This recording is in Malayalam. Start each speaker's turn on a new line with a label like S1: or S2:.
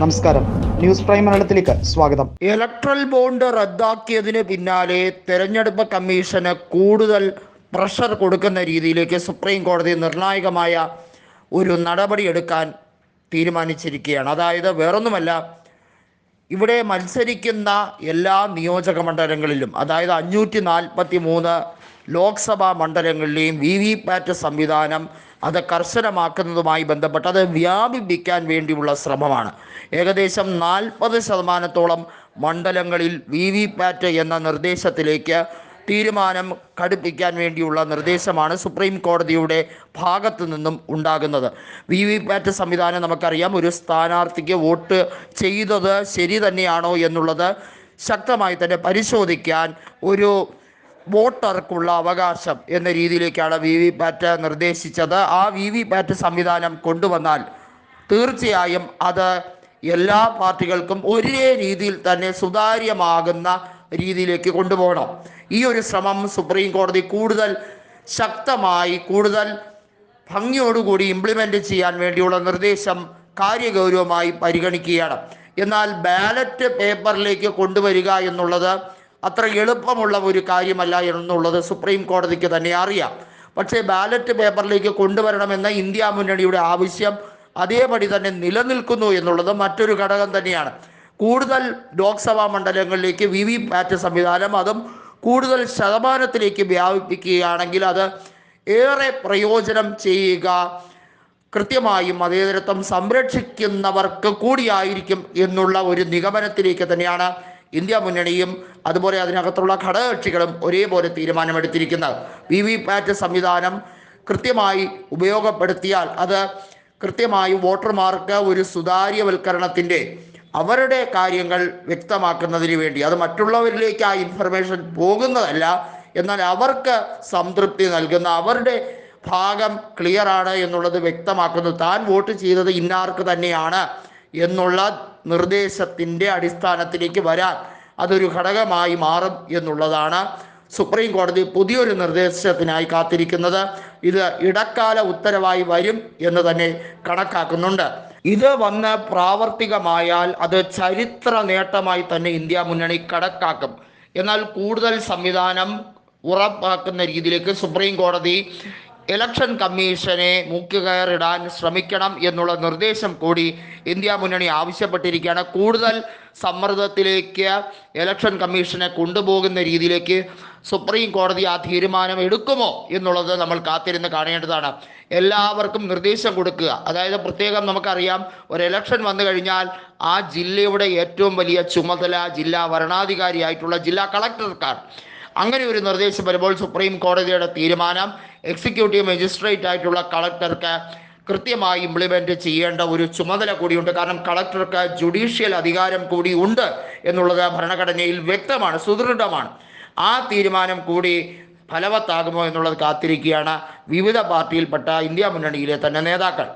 S1: നമസ്കാരം. ന്യൂസ് പ്രൈം മലയാളത്തിലേക്ക് സ്വാഗതം.
S2: ഇലക്ട്രൽ ബോണ്ട് റദ്ദാക്കിയതിന് പിന്നാലെ തെരഞ്ഞെടുപ്പ് കമ്മീഷന് കൂടുതൽ പ്രഷർ കൊടുക്കുന്ന രീതിയിലേക്ക് സുപ്രീം കോടതി നിർണായകമായ ഒരു നടപടി എടുക്കാൻ തീരുമാനിച്ചിരിക്കുകയാണ്. അതായത് വേറൊന്നുമല്ല ഇവിടെ മത്സരിക്കുന്ന എല്ലാ നിയോജക മണ്ഡലങ്ങളിലും അതായത് അഞ്ഞൂറ്റി നാൽപ്പത്തി മൂന്ന് ലോക്സഭാ മണ്ഡലങ്ങളിലെയും വി വി പാറ്റ് സംവിധാനം അത് കർശനമാക്കുന്നതുമായി ബന്ധപ്പെട്ട് അത് വ്യാപിപ്പിക്കാൻ വേണ്ടിയുള്ള ശ്രമമാണ്. ഏകദേശം നാൽപ്പത് ശതമാനത്തോളം മണ്ഡലങ്ങളിൽ വി വി പാറ്റ് എന്ന നിർദ്ദേശത്തിലേക്ക് തീരുമാനം കടുപ്പിക്കാൻ വേണ്ടിയുള്ള നിർദ്ദേശമാണ് സുപ്രീം കോടതിയുടെ ഭാഗത്തു നിന്നും ഉണ്ടാകുന്നത്. വി വി പാറ്റ് സംവിധാനം നമുക്കറിയാം ഒരു സ്ഥാനാർത്ഥിക്ക് വോട്ട് ചെയ്തത് ശരി തന്നെയാണോ എന്നുള്ളത് ശക്തമായി തന്നെ പരിശോധിക്കാൻ ഒരു വോട്ടർക്കുള്ള അവകാശം എന്ന രീതിയിലേക്കാണ് വി വി പാറ്റ് നിർദ്ദേശിച്ചത്. ആ വി വി പാറ്റ് സംവിധാനം കൊണ്ടുവന്നാൽ തീർച്ചയായും അത് എല്ലാ പാർട്ടികൾക്കും ഒരേ രീതിയിൽ തന്നെ സുതാര്യമാകുന്ന രീതിയിലേക്ക് കൊണ്ടുപോകണം. ഈ ഒരു ശ്രമം സുപ്രീം കോടതി കൂടുതൽ ശക്തമായി കൂടുതൽ ഭംഗിയോടുകൂടി ഇംപ്ലിമെന്റ് ചെയ്യാൻ വേണ്ടിയുള്ള നിർദ്ദേശം കാര്യഗൗരവമായി പരിഗണിക്കുകയാണ്. എന്നാൽ ബാലറ്റ് പേപ്പറിലേക്ക് കൊണ്ടുവരിക എന്നുള്ളത് അത്ര എളുപ്പമുള്ള ഒരു കാര്യമല്ല എന്നുള്ളത് സുപ്രീം കോടതിക്ക് തന്നെ അറിയാം. പക്ഷേ ബാലറ്റ് പേപ്പറിലേക്ക് കൊണ്ടുവരണമെന്ന ഇന്ത്യ മുന്നണിയുടെ ആവശ്യം അതേപടി തന്നെ നിലനിൽക്കുന്നു എന്നുള്ളത് മറ്റൊരു ഘടകം തന്നെയാണ്. കൂടുതൽ ലോക്സഭാ മണ്ഡലങ്ങളിലേക്ക് വി വി പാറ്റ് സംവിധാനം അതും കൂടുതൽ ശതമാനത്തിലേക്ക് വ്യാപിപ്പിക്കുകയാണെങ്കിൽ അത് ഏറെ പ്രയോജനം ചെയ്യുക കൃത്യമായും മതേതരത്വം സംരക്ഷിക്കുന്നവർക്ക് കൂടിയായിരിക്കും എന്നുള്ള ഒരു നിഗമനത്തിലേക്ക് തന്നെയാണ് ഇന്ത്യ മുന്നണിയും അതുപോലെ അതിനകത്തുള്ള ഘടകകക്ഷികളും ഒരേപോലെ തീരുമാനമെടുത്തിരിക്കുന്നത്. വി വി പാറ്റ് സംവിധാനം കൃത്യമായി ഉപയോഗപ്പെടുത്തിയാൽ അത് കൃത്യമായി വോട്ടർമാർക്ക് ഒരു സുതാര്യവൽക്കരണത്തിന്റെ അവരുടെ കാര്യങ്ങൾ വ്യക്തമാക്കുന്നതിന് വേണ്ടി അത് മറ്റുള്ളവരിലേക്ക് ആ ഇൻഫർമേഷൻ പോകുന്നതല്ല എന്നാൽ അവർക്ക് സംതൃപ്തി നൽകുന്ന അവരുടെ ഭാഗം ക്ലിയർ ആണ് എന്നുള്ളത് വ്യക്തമാക്കുന്നു. താൻ വോട്ട് ചെയ്തത് ഇന്നാർക്ക് തന്നെയാണ് എന്നുള്ള നിർദ്ദേശത്തിന്റെ അടിസ്ഥാനത്തിലേക്ക് വരാൻ അതൊരു ഘടകമായി മാറും എന്നുള്ളതാണ് സുപ്രീം കോടതി പുതിയൊരു നിർദ്ദേശത്തിനായി കാത്തിരിക്കുന്നത്. ഇത് ഇടക്കാല ഉത്തരവായി വരും എന്ന് തന്നെ കണക്കാക്കുന്നുണ്ട്. ഇത് വന്ന് പ്രാവർത്തികമായാൽ അത് ചരിത്ര നേട്ടമായി തന്നെ ഇന്ത്യ മുന്നണി കണക്കാക്കും. എന്നാൽ കൂടുതൽ സംവിധാനം ഉറപ്പാക്കുന്ന രീതിയിലേക്ക് സുപ്രീം കോടതി ഇലക്ഷൻ കമ്മീഷനെ മുക്കുകയറിടാൻ ശ്രമിക്കണം എന്നുള്ള നിർദ്ദേശം കൂടി ഇന്ത്യ മുന്നണി ആവശ്യപ്പെട്ടിരിക്കുകയാണ്. കൂടുതൽ സമ്മർദ്ദത്തിലേക്ക് ഇലക്ഷൻ കമ്മീഷനെ കൊണ്ടുപോകുന്ന രീതിയിലേക്ക് സുപ്രീം കോടതി ആ തീരുമാനം എടുക്കുമോ എന്നുള്ളത് നമ്മൾ കാത്തിരുന്ന് കാണേണ്ടതാണ്. എല്ലാവർക്കും നിർദ്ദേശം കൊടുക്കുക. അതായത് പ്രത്യേകം നമുക്കറിയാം ഒരു ഇലക്ഷൻ വന്നു കഴിഞ്ഞാൽ ആ ജില്ലയുടെ ഏറ്റവും വലിയ ചുമതല ജില്ലാ വരണാധികാരിയായിട്ടുള്ള ജില്ലാ കളക്ടർക്കാണ്. അങ്ങനെ ഒരു നിർദ്ദേശം വരുമ്പോൾ സുപ്രീം കോടതിയുടെ തീരുമാനം എക്സിക്യൂട്ടീവ് മജിസ്ട്രേറ്റ് ആയിട്ടുള്ള കളക്ടർക്ക് കൃത്യമായി ഇംപ്ലിമെന്റ് ചെയ്യേണ്ട ഒരു ചുമതല കൂടിയുണ്ട്. കാരണം കളക്ടർക്ക് ജുഡീഷ്യൽ അധികാരം കൂടി ഉണ്ട് എന്നുള്ളത് ഭരണഘടനയിൽ വ്യക്തമാണ് സുദൃഢമാണ്. ആ തീരുമാനം കൂടി ഫലവത്താകുമോ എന്നുള്ളത് കാത്തിരിക്കുകയാണ് വിവിധ പാർട്ടിയിൽപ്പെട്ട ഇന്ത്യ മുന്നണിയിലെ തന്നെ നേതാക്കൾ.